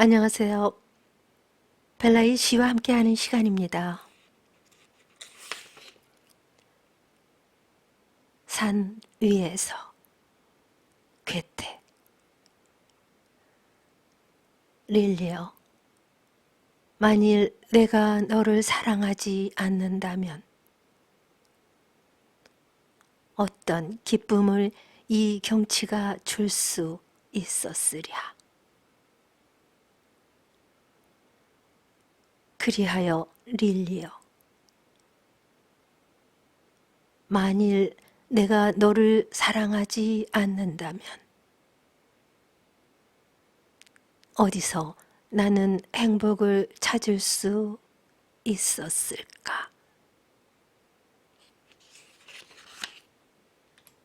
안녕하세요. 벨라의 시와 함께하는 시간입니다. 산 위에서 괴테 릴리어 만일 내가 너를 사랑하지 않는다면 어떤 기쁨을 이 경치가 줄 수 있었으랴. 그리하여 릴리여 만일 내가 너를 사랑하지 않는다면 어디서 나는 행복을 찾을 수 있었을까?